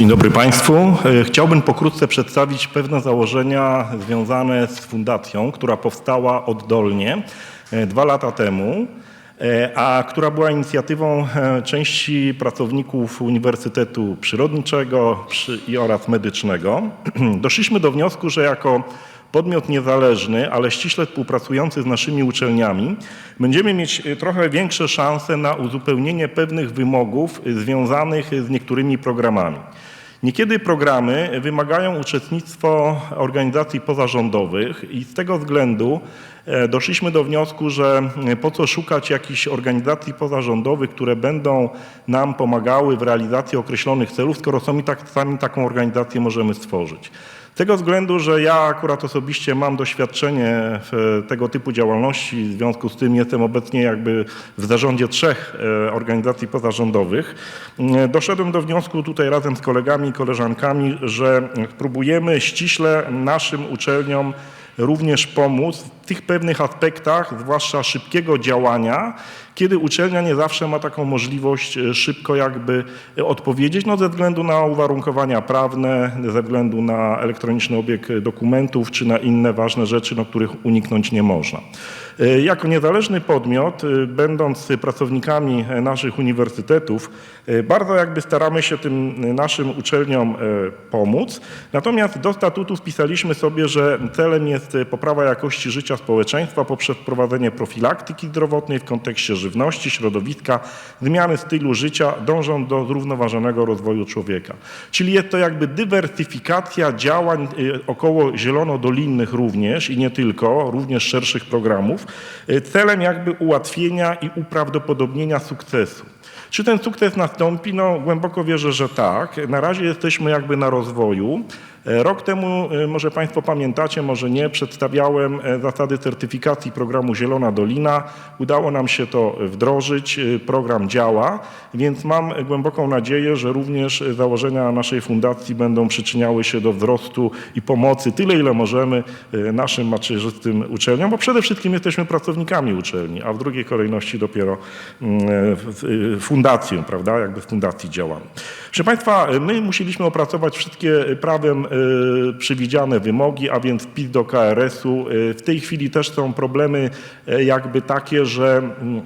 Dzień dobry Państwu. E, Chciałbym pokrótce przedstawić pewne założenia związane z fundacją, która powstała oddolnie e, dwa lata temu, e, a która była inicjatywą części pracowników Uniwersytetu Przyrodniczego oraz medycznego. Doszliśmy do wniosku, że jako podmiot niezależny, ale ściśle współpracujący z naszymi uczelniami, będziemy mieć e, trochę większe szanse na uzupełnienie pewnych wymogów e, związanych z niektórymi programami. Niekiedy programy wymagają uczestnictwa organizacji pozarządowych i z tego względu e, doszliśmy do wniosku, że e, po co szukać jakichś organizacji pozarządowych, które będą nam pomagały w realizacji określonych celów, skoro sami, tak, sami taką organizację możemy stworzyć. Tego względu, że ja akurat osobiście mam doświadczenie w tego typu działalności, w związku z tym jestem obecnie jakby w zarządzie trzech e, organizacji pozarządowych, e, doszedłem do wniosku tutaj razem z kolegami i koleżankami, że próbujemy ściśle naszym uczelniom również pomóc w tych pewnych aspektach, zwłaszcza szybkiego działania, kiedy uczelnia nie zawsze ma taką możliwość e, szybko jakby e, odpowiedzieć, no ze względu na uwarunkowania prawne, ze względu na elektroniczny obieg dokumentów, czy na inne ważne rzeczy, no, których uniknąć nie można. E, Jako niezależny podmiot, e, będąc pracownikami e, naszych uniwersytetów, bardzo jakby staramy się tym naszym uczelniom pomóc. Natomiast do statutu wpisaliśmy sobie, że celem jest poprawa jakości życia społeczeństwa poprzez wprowadzenie profilaktyki zdrowotnej w kontekście żywności, środowiska, zmiany stylu życia, dążąc do zrównoważonego rozwoju człowieka. Czyli jest to jakby dywersyfikacja działań około zielonodolinnych również i nie tylko, również szerszych programów, celem jakby ułatwienia i uprawdopodobnienia sukcesu. Czy ten sukces nastąpi? No głęboko wierzę, że tak. Na razie jesteśmy jakby na rozwoju. E, Rok temu, e, może Państwo pamiętacie, może nie, przedstawiałem e, zasady certyfikacji programu Zielona Dolina. Udało nam się to wdrożyć, program działa, więc mam głęboką nadzieję, że również założenia naszej fundacji będą przyczyniały się do wzrostu i pomocy tyle, ile możemy naszym macierzystym uczelniom, bo przede wszystkim jesteśmy pracownikami uczelni, a w drugiej kolejności dopiero mm, fundacją, prawda, jakby w fundacji działamy. Proszę Państwa, my musieliśmy opracować wszystkie prawem przewidziane wymogi, a więc wpis do KRS-u. E, W tej chwili też są problemy e, jakby takie, że mm,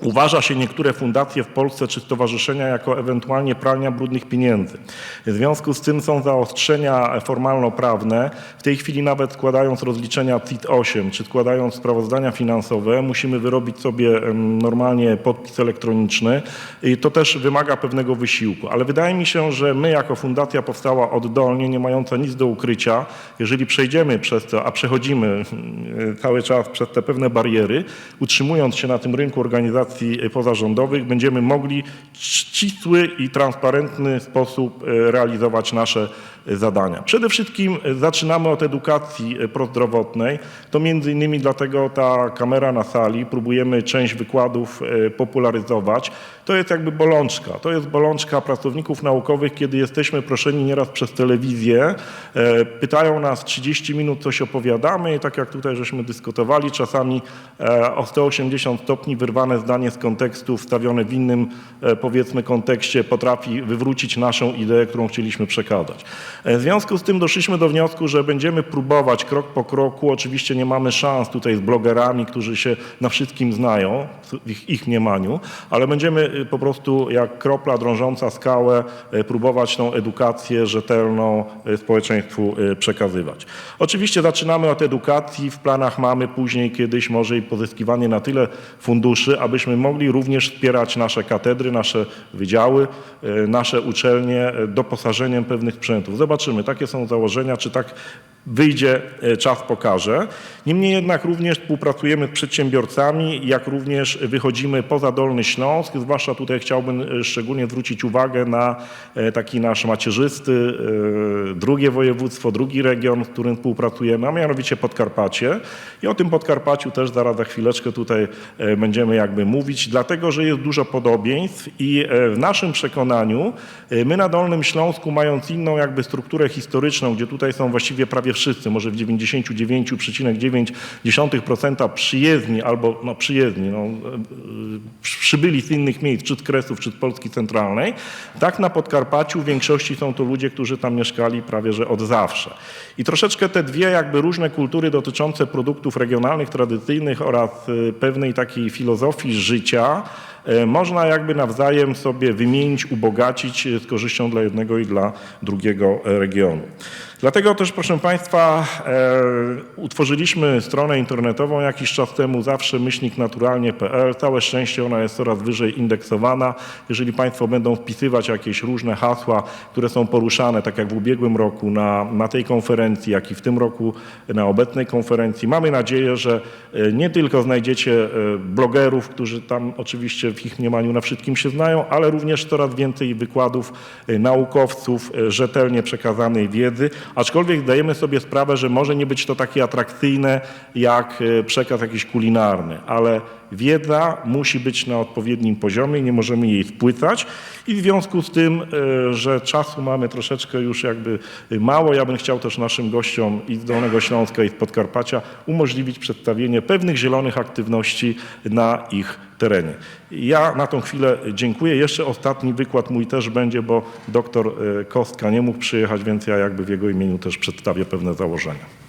Uważa się niektóre fundacje w Polsce czy stowarzyszenia jako ewentualnie pralnia brudnych pieniędzy. W związku z tym są zaostrzenia formalno-prawne. W tej chwili nawet składając rozliczenia CIT-8 czy składając sprawozdania finansowe musimy wyrobić sobie normalnie podpis elektroniczny i to też wymaga pewnego wysiłku. Ale wydaje mi się, że my jako fundacja powstała oddolnie, nie mająca nic do ukrycia, jeżeli przejdziemy przez to, a przechodzimy mm, cały czas przez te pewne bariery, utrzymując się na tym rynku organizacji pozarządowych, będziemy mogli w ścisły i transparentny sposób e, realizować nasze e, zadania. Przede wszystkim e, zaczynamy od edukacji e, prozdrowotnej. To między innymi dlatego ta kamera na sali. Próbujemy część wykładów e, popularyzować. To jest jakby bolączka. To jest bolączka pracowników naukowych, kiedy jesteśmy proszeni nieraz przez telewizję. e, Pytają nas 30 minut, coś opowiadamy i tak jak tutaj żeśmy dyskutowali, czasami e, o 180 stopni wyrwane zdanie z kontekstu, wstawione w innym e, powiedzmy kontekście potrafi wywrócić naszą ideę, którą chcieliśmy przekazać. W związku z tym doszliśmy do wniosku, że będziemy próbować krok po kroku. Oczywiście nie mamy szans tutaj z blogerami, którzy się na wszystkim znają, w ich, ich mniemaniu, ale będziemy po prostu jak kropla drążąca skałę y, próbować tą edukację rzetelną y, społeczeństwu y, przekazywać. Oczywiście zaczynamy od edukacji. W planach mamy później kiedyś może i pozyskiwanie na tyle funduszy, abyśmy mogli również wspierać nasze katedry, nasze wydziały, y, nasze uczelnie y, doposażeniem pewnych sprzętów. Zobaczymy, takie są założenia, czy tak wyjdzie, e, czas pokaże. Niemniej jednak również współpracujemy z przedsiębiorcami, jak również wychodzimy poza Dolny Śląsk. Zwłaszcza tutaj chciałbym e, szczególnie zwrócić uwagę na e, taki nasz macierzysty, drugie województwo, drugi region, w którym współpracujemy, a mianowicie Podkarpacie. I o tym Podkarpaciu też zaraz za chwileczkę tutaj będziemy jakby mówić, dlatego że jest dużo podobieństw i w naszym przekonaniu my na Dolnym Śląsku, mając inną jakby strukturę historyczną, gdzie tutaj są właściwie prawie wszyscy, może w 99,9% przyjezdni albo no, przyjezdni, no, e, e, przybyli z innych miejsc, czy z Kresów, czy z Polski Centralnej, tak na Podkarpaciu w większości są to ludzie, którzy tam mieszkali prawie że od zawsze. I troszeczkę te dwie jakby różne kultury dotyczące produktów regionalnych, tradycyjnych oraz e, pewnej takiej filozofii życia można jakby nawzajem sobie wymienić, ubogacić e, z korzyścią dla jednego i dla drugiego e, regionu. Dlatego też, proszę Państwa, e, utworzyliśmy stronę internetową jakiś czas temu, zawsze myślniknaturalnie.pl. Całe szczęście ona jest coraz wyżej indeksowana. Jeżeli Państwo będą wpisywać jakieś różne hasła, które są poruszane, tak jak w ubiegłym roku na, na tej konferencji, jak i w tym roku na obecnej konferencji, mamy nadzieję, że e, nie tylko znajdziecie e, blogerów, którzy tam oczywiście w ich mniemaniu na wszystkim się znają, ale również coraz więcej wykładów e, naukowców, e, rzetelnie przekazanej wiedzy, aczkolwiek zdajemy sobie sprawę, że może nie być to takie atrakcyjne jak e, przekaz jakiś kulinarny, ale wiedza musi być na odpowiednim poziomie, nie możemy jej spłycać i w związku z tym, e, że czasu mamy troszeczkę już jakby mało, ja bym chciał też naszym gościom i z Dolnego Śląska i z Podkarpacia umożliwić przedstawienie pewnych zielonych aktywności na ich terenie. Ja na tą chwilę dziękuję. Jeszcze ostatni wykład mój też będzie, bo doktor e, Kostka nie mógł przyjechać, więc ja jakby w jego imieniu też przedstawię pewne założenia.